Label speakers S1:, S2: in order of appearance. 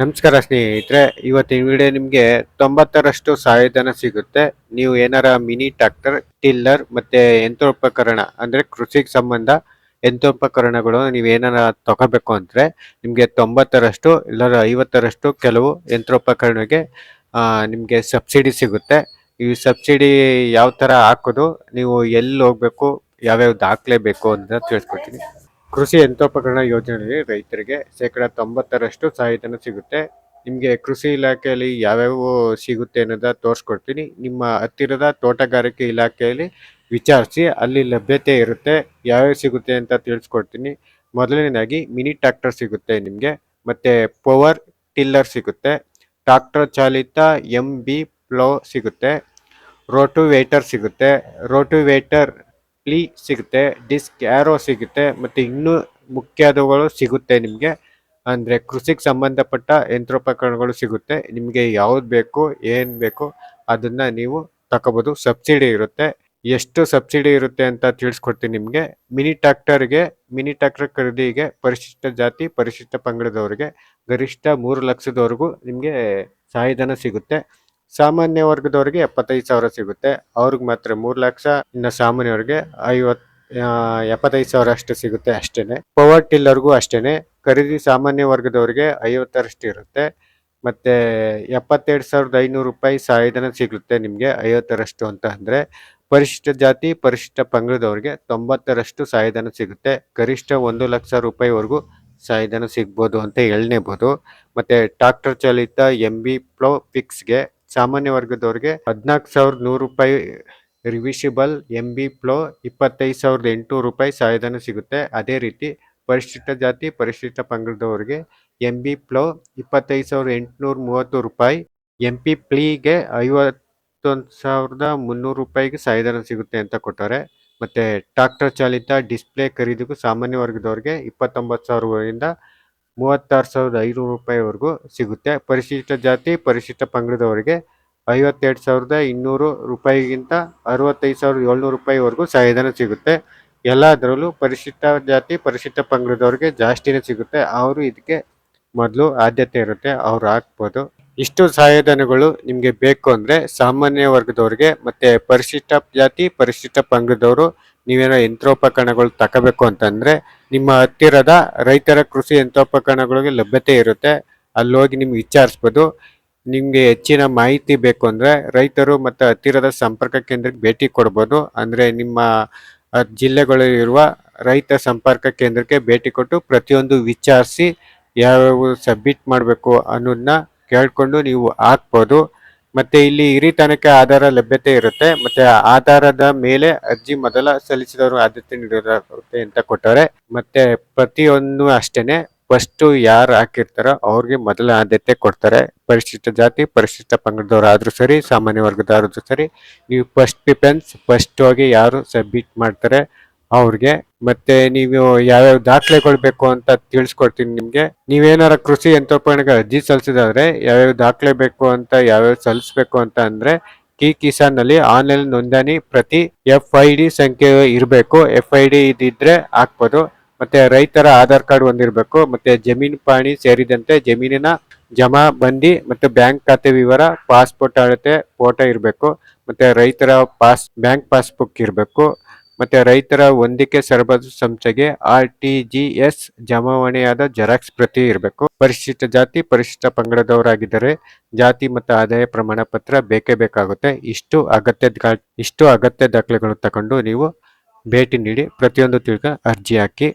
S1: ನಮಸ್ಕಾರ ಸ್ನೇಹಿತರೆ, ಇವತ್ತಿನ ವಿಡಿಯೋ ನಿಮಗೆ ತೊಂಬತ್ತರಷ್ಟು ಸಹಾಯಧನ ಸಿಗುತ್ತೆ. ನೀವು ಏನಾರ ಮಿನಿ ಟ್ರಾಕ್ಟರ್ ಟಿಲ್ಲರ್ ಮತ್ತೆ ಯಂತ್ರೋಪಕರಣ ಅಂದ್ರೆ ಕೃಷಿಗೆ ಸಂಬಂಧ ಯಂತ್ರೋಪಕರಣಗಳು ನೀವು ಏನಾರ ತಗೋಬೇಕು ಅಂದ್ರೆ ನಿಮಗೆ ತೊಂಬತ್ತರಷ್ಟು, ಇಲ್ಲರ ಐವತ್ತರಷ್ಟು ಕೆಲವು ಯಂತ್ರೋಪಕರಣಕ್ಕೆ ನಿಮಗೆ ಸಬ್ಸಿಡಿ ಸಿಗುತ್ತೆ. ಈ ಸಬ್ಸಿಡಿ ಯಾವ ತರ ಹಾಕೋದು, ನೀವು ಎಲ್ಲಿ ಹೋಗ್ಬೇಕು ದಾಖಲೆ ಬೇಕು ಅಂತ ತಿಳಿಸ್ಕೊಡ್ತೀನಿ. ಕೃಷಿ ಯಂತ್ರೋಪಕರಣ ಯೋಜನೆಯಲ್ಲಿ ರೈತರಿಗೆ ಶೇಕಡಾ ತೊಂಬತ್ತರಷ್ಟು ಸಹಾಯಧನ ಸಿಗುತ್ತೆ. ನಿಮಗೆ ಕೃಷಿ ಇಲಾಖೆಯಲ್ಲಿ ಯಾವ್ಯಾವ ಸಿಗುತ್ತೆ ಅನ್ನೋದ ತೋರಿಸ್ಕೊಡ್ತೀನಿ. ನಿಮ್ಮ ಹತ್ತಿರದ ತೋಟಗಾರಿಕೆ ಇಲಾಖೆಯಲ್ಲಿ ವಿಚಾರಿಸಿ, ಅಲ್ಲಿ ಲಭ್ಯತೆ ಇರುತ್ತೆ, ಯಾವ್ಯಾವ ಸಿಗುತ್ತೆ ಅಂತ ತಿಳಿಸ್ಕೊಡ್ತೀನಿ. ಮೊದಲನೇದಾಗಿ, ಮಿನಿ ಟ್ರ್ಯಾಕ್ಟರ್ ಸಿಗುತ್ತೆ ನಿಮಗೆ, ಮತ್ತು ಪವರ್ ಟಿಲ್ಲರ್ ಸಿಗುತ್ತೆ ಟ್ರಾಕ್ಟರ್ ಚಾಲಿತ ಎಂ ಬಿ ಪ್ಲೋ ಸಿಗುತ್ತೆ, ರೋಟೋವೇಟರ್ ಸಿಗುತ್ತೆ, ರೋಟೋವೇಟರ್ ಪ್ಲೀ ಸಿಗುತ್ತೆ ಡಿಸ್ಕ್ ಆ್ಯರೋ ಸಿಗುತ್ತೆ, ಮತ್ತು ಇನ್ನೂ ಮುಖ್ಯದವುಗಳು ಸಿಗುತ್ತೆ ನಿಮಗೆ. ಅಂದರೆ ಕೃಷಿಗೆ ಸಂಬಂಧಪಟ್ಟ ಯಂತ್ರೋಪಕರಣಗಳು ಸಿಗುತ್ತೆ. ನಿಮಗೆ ಯಾವ್ದು ಬೇಕು, ಏನು ಬೇಕು, ಅದನ್ನು ನೀವು ತಗೋಬೋದು ಸಬ್ಸಿಡಿ ಇರುತ್ತೆ. ಎಷ್ಟು ಸಬ್ಸಿಡಿ ಇರುತ್ತೆ ಅಂತ ತಿಳಿಸ್ಕೊಡ್ತೀನಿ ನಿಮಗೆ. ಮಿನಿ ಟ್ರ್ಯಾಕ್ಟರ್ಗೆ, ಮಿನಿ ಟ್ರ್ಯಾಕ್ಟರ್ ಖರೀದಿಗೆ ಪರಿಶಿಷ್ಟ ಜಾತಿ, ಪರಿಶಿಷ್ಟ ಪಂಗಡದವರಿಗೆ ಗರಿಷ್ಠ ಮೂರು ಲಕ್ಷದವರೆಗೂ ನಿಮಗೆ ಸಹಾಯಧನ ಸಿಗುತ್ತೆ. ಸಾಮಾನ್ಯ ವರ್ಗದವ್ರಿಗೆ ಎಪ್ಪತ್ತೈದು ಸಾವಿರ ಸಿಗುತ್ತೆ. ಅವ್ರಿಗೆ ಮಾತ್ರ ಮೂರು ಲಕ್ಷ, ಇನ್ನು ಸಾಮಾನ್ಯವ್ರಿಗೆ ಐವತ್ ಎಪ್ಪತ್ತೈದು ಸಾವಿರ ಅಷ್ಟು ಸಿಗುತ್ತೆ ಅಷ್ಟೇನೆ. ಪವರ್ ಟಿಲ್ಲರ್ಗೂ ಅಷ್ಟೇನೆ. ಖರೀದಿ ಸಾಮಾನ್ಯ ವರ್ಗದವರಿಗೆ ಐವತ್ತರಷ್ಟು ಇರುತ್ತೆ. ಮತ್ತೆ ಎಪ್ಪತ್ತೆರಡು ಸಾವಿರದ ಐನೂರು ರೂಪಾಯಿ ಸಹಾಯಧನ ಸಿಗುತ್ತೆ ನಿಮಗೆ ಐವತ್ತರಷ್ಟು ಅಂತ ಅಂದರೆ, ಪರಿಶಿಷ್ಟ ಜಾತಿ, ಪರಿಶಿಷ್ಟ ಪಂಗಡದವರಿಗೆ ತೊಂಬತ್ತರಷ್ಟು ಸಹಾಯಧನ ಸಿಗುತ್ತೆ. ಗರಿಷ್ಠ ಒಂದು ಲಕ್ಷ ರೂಪಾಯಿವರೆಗೂ ಸಹಾಯಧನ ಸಿಗ್ಬೋದು ಅಂತ ಹೇಳ್ನೇಬಹುದು ಮತ್ತು ಟ್ರಾಕ್ಟರ್ ಚಾಲಿತ ಎಂ ಬಿ ಪ್ಲೋ ಫಿಕ್ಸ್ಗೆ ಸಾಮಾನ್ಯ ವರ್ಗದವ್ರಿಗೆ ಹದಿನಾಲ್ಕು ಸಾವಿರದ ನೂರು ರೂಪಾಯಿ ರಿವಿಷಿಬಲ್ ಎಂ ಬಿ ಪ್ಲೋ ಇಪ್ಪತ್ತೈದು ಸಾವಿರದ ಎಂಟುನೂರು ರೂಪಾಯಿ ಸಹಾಯಧನ ಸಿಗುತ್ತೆ. ಅದೇ ರೀತಿ ಪರಿಶಿಷ್ಟ ಜಾತಿ ಪರಿಶಿಷ್ಟ ಪಂಗಡದವರಿಗೆ ಎಂ ಬಿ ಪ್ಲೋ ಇಪ್ಪತ್ತೈದು ಸಾವಿರದ ಎಂಟುನೂರ ಮೂವತ್ತು ರೂಪಾಯಿ. ಎಂ ಪಿ ಪ್ಲೀಗೆ ಐವತ್ತೊಂದು ಸಾವಿರದ ಮುನ್ನೂರು ರೂಪಾಯಿಗೆ ಸಹಾಯಧನ ಸಿಗುತ್ತೆ ಅಂತ ಕೊಟ್ಟಾರೆ. ಮತ್ತು ಟ್ರಾಕ್ಟರ್ ಚಾಲಿತ ಡಿಸ್ಪ್ಲೇ ಖರೀದಿಗೂ ಸಾಮಾನ್ಯ ವರ್ಗದವರಿಗೆ ಇಪ್ಪತ್ತೊಂಬತ್ತು ಸಾವಿರದಿಂದ ಮೂವತ್ತಾರು ಸಾವಿರದ ಐನೂರು ರೂಪಾಯಿವರೆಗೂ ಸಿಗುತ್ತೆ. ಪರಿಶಿಷ್ಟ ಜಾತಿ, ಪರಿಶಿಷ್ಟ ಪಂಗಡದವರಿಗೆ ಐವತ್ತೆರಡು ಸಾವಿರದ ಇನ್ನೂರು ರೂಪಾಯಿಗಿಂತ ಅರವತ್ತೈದು ಸಾವಿರದ ಏಳ್ನೂರು ರೂಪಾಯಿವರೆಗೂ ಸಹಾಯಧನ ಸಿಗುತ್ತೆ. ಎಲ್ಲದರಲ್ಲೂ ಪರಿಶಿಷ್ಟ ಜಾತಿ, ಪರಿಶಿಷ್ಟ ಪಂಗಡದವ್ರಿಗೆ ಜಾಸ್ತಿನೇ ಸಿಗುತ್ತೆ. ಅವರು ಇದಕ್ಕೆ ಮೊದಲು ಆದ್ಯತೆ ಇರುತ್ತೆ. ಅವ್ರು ಹಾಕ್ಬೋದು. ಇಷ್ಟು ಸಹಾಯಧನಗಳು ನಿಮಗೆ ಬೇಕು ಅಂದರೆ ಸಾಮಾನ್ಯ ವರ್ಗದವರಿಗೆ ಮತ್ತು ಪರಿಶಿಷ್ಟ ಜಾತಿ, ಪರಿಶಿಷ್ಟ ಪಂಗಡದವರು ನೀವೇನೋ ಯಂತ್ರೋಪಕರಣಗಳು ತಗೋಬೇಕು ಅಂತಂದ್ರೆ ನಿಮ್ಮ ಹತ್ತಿರದ ರೈತರ ಕೃಷಿ ಯಂತ್ರೋಪಕರಣಗಳಿಗೆ ಲಭ್ಯತೆ ಇರುತ್ತೆ. ಅಲ್ಲಿ ಹೋಗಿ ನಿಮ್ಗೆ ವಿಚಾರಿಸ್ಬೋದು. ನಿಮಗೆ ಹೆಚ್ಚಿನ ಮಾಹಿತಿ ಬೇಕು ಅಂದರೆ ರೈತರು ಮತ್ತು ಹತ್ತಿರದ ಸಂಪರ್ಕ ಕೇಂದ್ರಕ್ಕೆ ಭೇಟಿ ಕೊಡ್ಬೋದು. ಅಂದರೆ ನಿಮ್ಮ ಜಿಲ್ಲೆಗಳಲ್ಲಿರುವ ರೈತ ಸಂಪರ್ಕ ಕೇಂದ್ರಕ್ಕೆ ಭೇಟಿ ಕೊಟ್ಟು ಪ್ರತಿಯೊಂದು ವಿಚಾರಿಸಿ ಯಾವ್ಯಾವ ಸಬ್ಮಿಟ್ ಮಾಡಬೇಕು ಅನ್ನೋದನ್ನ ಕೇಳಿಕೊಂಡು ನೀವು ಹಾಕ್ಬೋದು. ಮತ್ತೆ ಇಲ್ಲಿ ಹಿರಿತನಕ್ಕೆ ಆಧಾರ ಲಭ್ಯತೆ ಇರುತ್ತೆ. ಮತ್ತೆ ಆಧಾರದ ಮೇಲೆ ಅರ್ಜಿ ಮೊದಲ ಸಲ್ಲಿಸಿದವರು ಆದ್ಯತೆ ನೀಡಿರುತ್ತೆ ಅಂತ ಕೊಟ್ಟವ್ರೆ. ಮತ್ತೆ ಪ್ರತಿಯೊಂದು ಅಷ್ಟೇನೆ ಫಸ್ಟ್ ಯಾರು ಹಾಕಿರ್ತಾರೋ ಅವ್ರಿಗೆ ಮೊದಲ ಆದ್ಯತೆ ಕೊಡ್ತಾರೆ. ಪರಿಶಿಷ್ಟ ಜಾತಿ, ಪರಿಶಿಷ್ಟ ಪಂಗಡದವ್ರು ಆದ್ರೂ ಸರಿ, ಸಾಮಾನ್ಯ ವರ್ಗದವ್ರಾದ್ರೂ ಸರಿ, ನೀವು ಫಸ್ಟ್ ಪ್ರಿಫರೆನ್ಸ್ ಫಸ್ಟ್ ಹೋಗಿ ಯಾರು ಸಬ್ಮಿಟ್ ಮಾಡ್ತಾರೆ ಅವ್ರಿಗೆ, ಮತ್ತೆ ನೀವು ಯಾವ್ಯಾವ ದಾಖಲೆಗಳು ಬೇಕು ಅಂತ ತಿಳಿಸ್ಕೊಡ್ತೀನಿ ನಿಮ್ಗೆ. ನೀವೇನಾರ ಕೃಷಿ ಯಂತ್ರೋಪಕರಣಕ್ಕೆ ಅರ್ಜಿ ಸಲ್ಲಿಸಿದಾದ್ರೆ, ಯಾವ್ಯಾವ ದಾಖಲೆ ಬೇಕು ಅಂತ, ಯಾವ್ಯಾವ ಸಲ್ಲಿಸ್ಬೇಕು ಅಂತ ಅಂದ್ರೆ, ಕಿ ಕಿಸಾನ್ನಲ್ಲಿ ಆನ್ಲೈನ್ ನೋಂದಣಿ ಪ್ರತಿ ಎಫ್ ಐ ಡಿ ಸಂಖ್ಯೆ ಇರಬೇಕು. ಎಫ್ ಐ ಡಿ ಇದಿದ್ರೆ ಹಾಕ್ಬೋದು. ಮತ್ತೆ ರೈತರ ಆಧಾರ್ ಕಾರ್ಡ್ ಹೊಂದಿರಬೇಕು. ಮತ್ತೆ ಜಮೀನು ಪಾಣಿ ಸೇರಿದಂತೆ ಜಮೀನಿನ ಜಮಾ ಬಂದಿ ಮತ್ತೆ ಬ್ಯಾಂಕ್ ಖಾತೆ ವಿವರ, ಪಾಸ್ಪೋರ್ಟ್ ಅಳತೆ, ಫೋಟೋ ಇರಬೇಕು. ಮತ್ತೆ ರೈತರ ಪಾಸ್, ಬ್ಯಾಂಕ್ ಪಾಸ್ಬುಕ್ ಇರಬೇಕು. ಮತ್ತೆ ರೈತರ ಹೊಂದಿಕೆ ಸರಬರಾಜು ಸಂಸ್ಥೆಗೆ ಆರ್ ಟಿ ಜಿ ಎಸ್ ಜಮಾವಣೆಯಾದ ಜೆರಾಕ್ಸ್ ಪ್ರತಿ ಇರಬೇಕು. ಪರಿಶಿಷ್ಟ ಜಾತಿ, ಪರಿಶಿಷ್ಟ ಪಂಗಡದವರಾಗಿದ್ದರೆ ಜಾತಿ ಮತ್ತು ಆದಾಯ ಪ್ರಮಾಣ ಪತ್ರ ಬೇಕೇ ಬೇಕಾಗುತ್ತೆ. ಇಷ್ಟು ಅಗತ್ಯ ಇಷ್ಟು ಅಗತ್ಯ ದಾಖಲೆಗಳು ತಗೊಂಡು ನೀವು ಭೇಟಿ ನೀಡಿ ಪ್ರತಿಯೊಂದು ತಿಳ್ಕ ಅರ್ಜಿ ಹಾಕಿ.